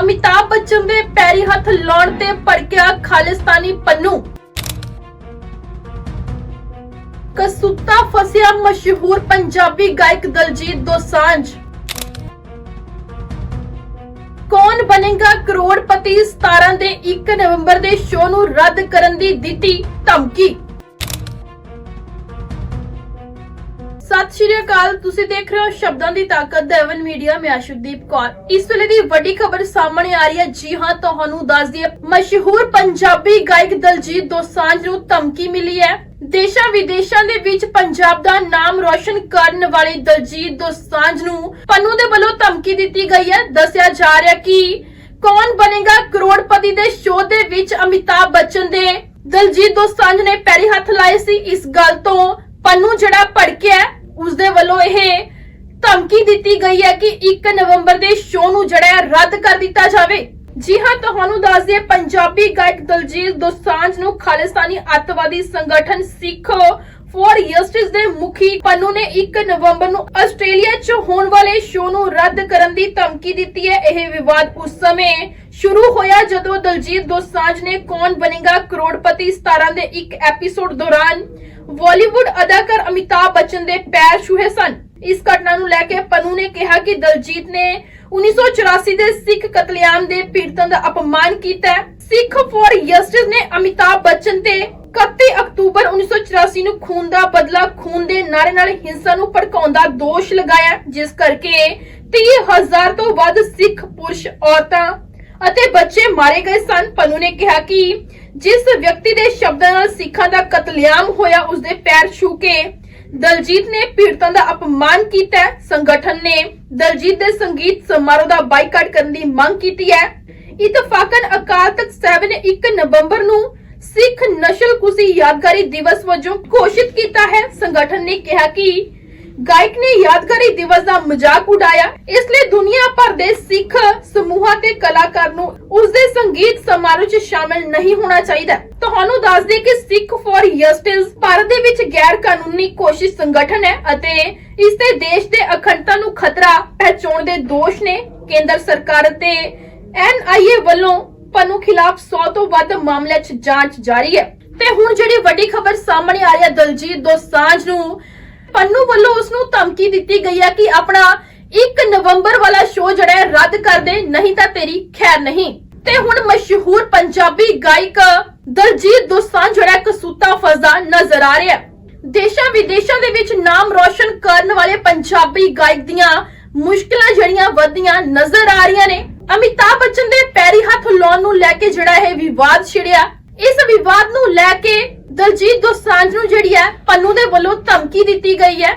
ਅਮਿਤਾਭ ਬੱਚਨ ਦੇ ਪੈਰੀ ਹੱਥ ਲਾਉਣ ਤੇ ਭੜਕਿਆ ਖਾਲਿਸਤਾਨੀ ਪੰਨੂ। ਕਸੂਤਾ ਫਸਿਆ ਮਸ਼ਹੂਰ ਪੰਜਾਬੀ ਗਾਇਕ ਦਲਜੀਤ ਦੋਸਾਂਝ। ਕੌਣ ਬਣੇਗਾ ਕਰੋੜਪਤੀ 17 ਦੇ 1 ਨਵੰਬਰ ਦੇ ਸ਼ੋਅ ਨੂੰ ਰੱਦ ਕਰਨ ਦੀ ਦਿੱਤੀ ਧਮਕੀ? ਸਤਿ ਸ਼੍ਰੀ ਅਕਾਲ। ਤੁਸੀਂ ਦੇਖ ਰਹੇ ਹੋ ਸ਼ਬਦਾਂ ਦੀ ਤਾਕਤ ਦੇਵਨ ਮੀਡੀਆ। ਮੈਂ ਅਸ਼ੁਕਦੀਪ ਕੌਰ। ਇਸ ਵੇਲੇ ਦੀ ਵੱਡੀ ਖਬਰ ਸਾਹਮਣੇ ਆ ਰਹੀ ਹੈ। ਜੀ ਹਾਂ, ਤੁਹਾਨੂੰ ਦੱਸ ਦਈਏ, ਮਸ਼ਹੂਰ ਪੰਜਾਬੀ ਗਾਇਕ ਦਲਜੀਤ ਦੋਸਾਂਝ ਨੂੰ ਧਮਕੀ ਮਿਲੀ ਹੈ। ਦੇਸ਼ਾਂ ਵਿਦੇਸ਼ਾਂ ਦੇ ਵਿੱਚ ਪੰਜਾਬ ਦਾ ਨਾਮ ਰੋਸ਼ਨ ਕਰਨ ਵਾਲੇ ਦਲਜੀਤ ਦੋਸਾਂਝ ਨੂੰ ਪੰਨੂ ਦੇ ਵੱਲੋਂ ਧਮਕੀ ਦਿੱਤੀ ਗਈ ਹੈ। ਦੱਸਿਆ ਜਾ ਰਿਹਾ ਕਿ ਕੌਣ ਬਣੇਗਾ ਕਰੋੜਪਤੀ ਦੇ ਸ਼ੋਅ ਦੇ ਵਿੱਚ ਅਮਿਤਾਭ ਬੱਚਨ ਦੇ? ਦਲਜੀਤ ਦੋਸਾਂਝ ਨੇ ਪੈਰੀ ਹੱਥ ਲਾਏ ਸੀ। ਇਸ ਗੱਲ ਤੋਂ ਪੰਨੂ ਜਿਹੜਾ ਭੜਕਿਆ ਹੈ, ਉਸਦੇ ਵੱਲੋਂ ਇਹ ਧਮਕੀ ਦਿੱਤੀ ਗਈ ਹੈ ਕਿ 1 ਨਵੰਬਰ ਦੇ ਸ਼ੋਅ ਨੂੰ ਜਿਹੜਾ ਰੱਦ ਕਰ ਦਿੱਤਾ ਜਾਵੇ। ਜੀ ਹਾਂ ਤੁਹਾਨੂੰ ਦੱਸ ਦਈਏ ਪੰਜਾਬੀ ਗਾਇਕ ਦਲਜੀਤ ਦੋਸਾਂਝ ਨੂੰ ਖਾਲਿਸਤਾਨੀ ਅੱਤਵਾਦੀ ਸੰਗਠਨ ਸਿੱਖ ਫॉर ਜਸਟਿਸ ਦੇ ਮੁਖੀ ਪੰਨੂ ਨੇ 1 ਨਵੰਬਰ ਨੂੰ ਆਸਟ੍ਰੇਲੀਆ 'ਚ ਹੋਣ ਵਾਲੇ ਸ਼ੋਅ ਨੂੰ ਰੱਦ ਕਰਨ ਦੀ ਧਮਕੀ ਦਿੱਤੀ ਹੈ। ਇਹ ਵਿਵਾਦ ਉਸ ਸਮੇਂ ਸ਼ੁਰੂ ਹੋਇਆ ਜਦੋਂ ਦਲਜੀਤ ਦੋਸਾਂਝ ਨੇ ਕੌਣ ਬਣੇਗਾ ਕਰੋੜਪਤੀ 17 ਦੇ ਇੱਕ ਐਪੀਸੋਡ ਦੌਰਾਨ। ਬਾਲੀਵੁੱਡ ਅਦਾਕਾਰ ਅਮਿਤਾਭ ਬੱਚਨ ਦੇ ਪੈਰ ਛੂਹੇ ਸਨ। ਇਸ ਘਟਨਾ ਨੂੰ ਲੈ ਕੇ ਪੰਨੂ ਨੇ ਕਿਹਾ ਕਿ ਦਲਜੀਤ ਨੇ 1984 ਦੇ ਸਿੱਖ ਕਤਲੇਆਮ ਦੇ ਪੀੜਤਾਂ ਦਾ ਅਪਮਾਨ ਕੀਤਾ ਸਿੱਖ ਫੋਰ ਜਸਟਿਸ ਨੇ ਅਮਿਤਾਭ ਬੱਚਨ ਤੇ 31 ਅਕਤੂਬਰ 1984 ਨੂੰ ਖੂਨ ਦਾ ਬਦਲਾ ਖੂਨ ਦੇ ਨਾਰੇ ਨਾਲ ਹਿੰਸਾ ਨੂੰ ਭੜਕਾਉਣ ਦਾ ਦੋਸ਼ ਲਗਾਇਆ, ਜਿਸ ਕਰਕੇ 30000 ਤੋਂ ਵੱਧ ਸਿੱਖ ਪੁਰਸ਼ ਔਰਤਾਂ ਅਤੇ ਬੱਚੇ ਮਾਰੇ ਗਏ ਸਨ। ਪਨੂ ਨੇ ਕਿਹਾ ਕਿ ਜਿਸ ਵਿਅਕਤੀ ਦੇ ਸ਼ਬਦਾਂ ਨਾਲ ਸਿੱਖਾਂ ਦਾ ਕਤਲੇਆਮ ਹੋਇਆ, ਉਸਦੇ ਪੈਰ ਛੂ ਕੇ ਦਲਜੀਤ ਨੇ ਪੀੜਤਾਂ ਦਾ ਅਪਮਾਨ ਕੀਤਾ। ਸੰਗਠਨ ਨੇ ਦਲਜੀਤ ਦੇ ਸੰਗੀਤ ਸਮਾਰੋਹ ਦਾ ਬਾਈਕਾਟ ਕਰਨ ਦੀ ਮੰਗ ਕੀਤੀ ਹੈ। ਇਤਫਾਕਨ ਅਕਾਲ ਤਖਤ ਸਾਹਿਬ ਨੇ 1 ਨਵੰਬਰ ਨੂੰ ਸਿੱਖ ਨਸ਼ਲਕੁਸ਼ੀ ਯਾਦਗਾਰੀ ਦਿਵਸ ਵਜੋਂ ਘੋਸ਼ਿਤ ਕੀਤਾ ਹੈ। ਸੰਗਠਨ ਨੇ ਕਿਹਾ ਕਿ ਗਾਇਕ ਨੇ ਯਾਦਗਾਰੀ ਦਿਵਸ ਦਾ ਮਜ਼ਾਕ ਉਡਾਇਆ। ਇਸ ਲਈ ਦੁਨੀਆ ਭਰ ਦੇ ਸਿੱਖ ਸਮੂਹਾਂ ਤੇ ਕਲਾਕਾਰ ਨੂੰ ਉਸ ਦੇ ਸੰਗੀਤ ਸਮਾਰੋਹ 'ਚ ਸ਼ਾਮਲ ਨਹੀਂ ਹੋਣਾ ਚਾਹੀਦਾ। ਤੁਹਾਨੂੰ ਦੱਸ ਦੇ ਕਿ ਸਿੱਖ ਫॉर ਜਸਟਿਸ ਭਾਰਤ ਦੇ ਵਿੱਚ ਗੈਰ ਕਾਨੂੰਨੀ ਕੋਸ਼ਿਸ਼ ਸੰਗਠਨ ਹੈ ਅਤੇ ਇਸ ਦੇ ਦੇਸ਼ ਦੇ ਅਖੰਡਤਾ ਨੂੰ ਖਤਰਾ ਪਹੁੰਚਾਉਣ ਦੇ ਦੋਸ਼ ਨੇ। ਕੇਂਦਰ ਸਰਕਾਰ ਅਤੇ ਐਨਆਈਏ ਵੱਲੋਂ ਪੰਨੂ ਖਿਲਾਫ 100 ਤੋਂ ਵੱਧ ਮਾਮਲਿਆਂ 'ਚ ਜਾਂਚ ਜਾਰੀ ਹੈ। ਤੇ ਹੁਣ ਜਿਹੜੀ ਵੱਡੀ ਖਬਰ ਸਾਹਮਣੇ ਆ ਰਹੀ ਹੈ ਦਲਜੀਤ ਦੋਸਾਂਝ ਨੂੰ ਪੰਨੂ ਵੱਲੋਂ ਉਸ ਨੂੰ ਧਮਕੀ ਦਿੱਤੀ ਗਈ ਹੈ ਕਿ ਆਪਣਾ 1 ਨਵੰਬਰ ਵਾਲਾ ਸ਼ੋਅ ਜਿਹੜਾ ਹੈ, ਰੱਦ ਕਰ ਦੇ, ਨਹੀਂ ਤਾਂ ਤੇਰੀ ਖੈਰ ਨਹੀਂ। ਤੇ ਹੁਣ ਮਸ਼ਹੂਰ ਪੰਜਾਬੀ ਗਾਇਕ ਦਲਜੀਤ ਦੋਸਾਂਝ ਜਿਹੜਾ ਕਸੂਤਾ ਫਸਦਾ ਨਜ਼ਰ ਆ ਰਿਹਾ ਦੇਸ਼ਾਂ ਵਿਦੇਸ਼ਾਂ ਦੇ ਵਿੱਚ ਨਾਮ ਰੋਸ਼ਨ ਕਰਨ ਵਾਲੇ ਪੰਜਾਬੀ ਗਾਇਕ ਦੀਆਂ ਮੁਸ਼ਕਲਾਂ ਜਿਹੜੀਆਂ ਵਧਦੀਆਂ ਨਜ਼ਰ ਆ ਰਹੀਆਂ ਨੇ। ਅਮਿਤਾਭ ਬੱਚਨ ਦੇ ਪੈਰੀ ਹੱਥ ਲਾਉਣ ਨੂੰ ਲੈ ਕੇ ਜਿਹੜਾ ਇਹ ਵਿਵਾਦ ਛਿੜਿਆ। ਇਸ ਵਿਵਾਦ ਨੂੰ ਲੈ ਕੇ ਦਲਜੀਤ ਦੋਸਾਂਝ ਨੂੰ ਜਿਹੜੀ ਹੈ ਪੰਨੂ ਦੇ ਵੱਲੋਂ ਧਮਕੀ ਦਿੱਤੀ ਗਈ ਹੈ।